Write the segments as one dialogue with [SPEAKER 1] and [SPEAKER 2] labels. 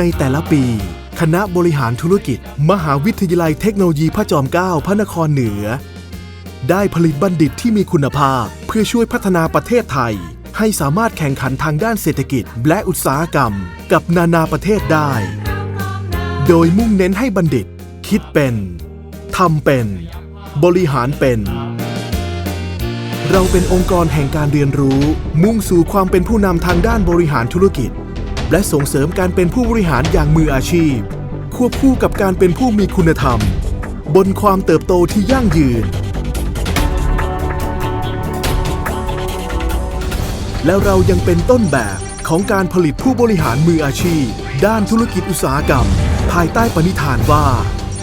[SPEAKER 1] ในแต่ละปี คณะบริหารธุรกิจ มหาวิทยาลัยเทคโนโลยีพระจอมเกล้าพระนครเหนือ ได้ผลิตบัณฑิตที่มีคุณภาพ เพื่อช่วยพัฒนาประเทศไทย ให้สามารถแข่งขันทางด้านเศรษฐกิจ และอุตสาหกรรม กับนานาประเทศได้ โดยมุ่งเน้นให้บัณฑิต คิดเป็นทำเป็น บริหารเป็น เราเป็นองค์กรแห่งการเรียนรู้ มุ่งสู่ความเป็นผู้นำทางด้านบริหารธุรกิจ และส่งเสริมการเป็นผู้บริหารอย่างมืออาชีพ ควบคู่กับการเป็นผู้มีคุณธรรม บนความเติบโตที่ยั่งยืน และเรายังเป็นต้นแบบของการผลิตผู้บริหารมืออาชีพ ด้านธุรกิจอุตสาหกรรม ภายใต้ปณิธานว่า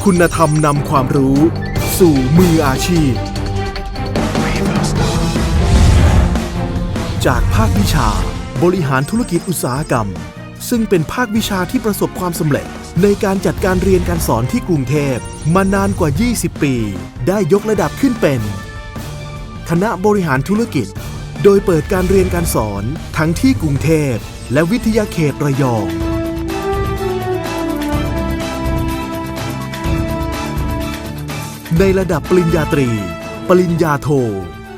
[SPEAKER 1] คุณธรรมนำความรู้ สู่มืออาชีพ จากภาควิชา บริหารธุรกิจอุตสาหกรรม ซึ่งเป็นภาควิชาที่ประสบความสำเร็จ ในการจัดการเรียนการสอนที่กรุงเทพมานานกว่า 20 ปี ได้ยกระดับขึ้นเป็น คณะบริหารธุรกิจ โดยเปิดการเรียนการสอนทั้งที่กรุงเทพและวิทยาเขตระยองในระดับปริญญาตรี ปริญญาโท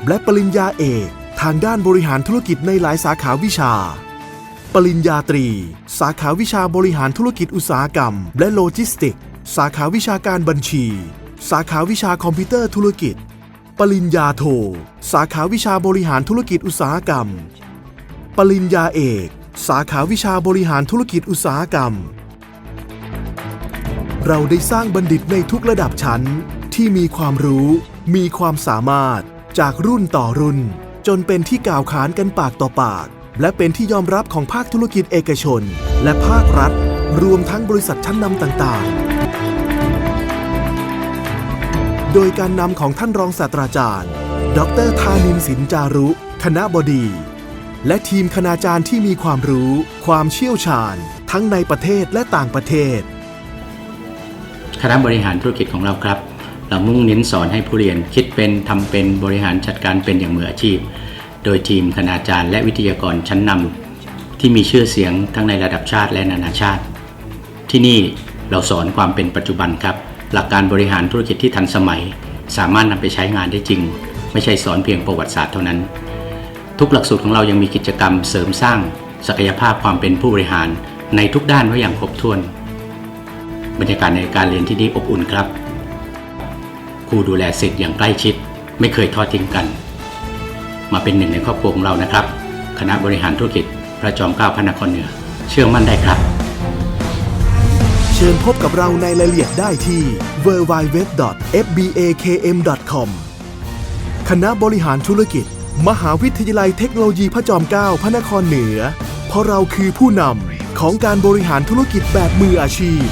[SPEAKER 1] และปริญญาเอก ทางด้านบริหารธุรกิจในหลายสาขาวิชา ปริญญาตรี สาขาวิชาบริหารธุรกิจอุตสาหกรรม และโลจิสติก สาขาวิชาการบัญชี สาขาวิชาคอมพิวเตอร์ธุรกิจ ปริญญาโท สาขาวิชาบริหารธุรกิจอุตสาหกรรม ปริญญาเอก สาขาวิชาบริหารธุรกิจอุตสาหกรรม เราได้สร้างบัณฑิตในทุกระดับชั้นที่มีความรู้ มีความสามารถจากรุ่นต่อรุ่น จนเป็นที่กล่าวขานกันปากต่อปาก และเป็นที่ยอมรับของภาคธุรกิจเอกชน และภาครัฐ รวมทั้งบริษัทชั้นนำต่างๆ โดยการนำของท่านรองศาสตราจารย์ ดรธานินสินจารุ คณะบดี และทีมคณาจารย์ที่มีความรู้ ความเชี่ยวชาญ ทั้งในประเทศและต่างประเทศ
[SPEAKER 2] คณะบริหารธุรกิจของเราครับ เรามุ่งเน้นสอนให้ผู้เรียนคิดเป็นทำเป็นบริหารจัดการเป็นอย่างมืออาชีพ โดยทีมคณาจารย์และวิทยากรชั้นนำที่มีชื่อเสียงทั้งในระดับชาติและนานาชาติ ที่นี่เราสอนความเป็นปัจจุบันครับ หลักการบริหารธุรกิจที่ทันสมัย สามารถนำไปใช้งานได้จริง ไม่ใช่สอนเพียงประวัติศาสตร์เท่านั้น ทุกหลักสูตรของเรายังมีกิจกรรมเสริมสร้าง ศักยภาพความเป็นผู้บริหารในทุกด้านไว้อย่างครบถ้วน บรรยากาศในการเรียนที่นี่อบอุ่นครับ ครูดูแลสิทธิ์อย่างใกล้ชิด ไม่เคยทอดทิ้งกัน มาเป็นหนึ่งในครอบครัวของเรานะครับ คณะบริหารธุรกิจพระจอมเกล้าพระนครเหนือ เชื่อมั่นได้ครับ
[SPEAKER 1] เชิญพบกับเราในรายละเอียดได้ที่ www.fbakm.com คณะบริหารธุรกิจ มหาวิทยาลัยเทคโนโลยีพระจอมเกล้าพระนครเหนือ เพราะเราคือผู้นำของการบริหารธุรกิจแบบมืออาชีพ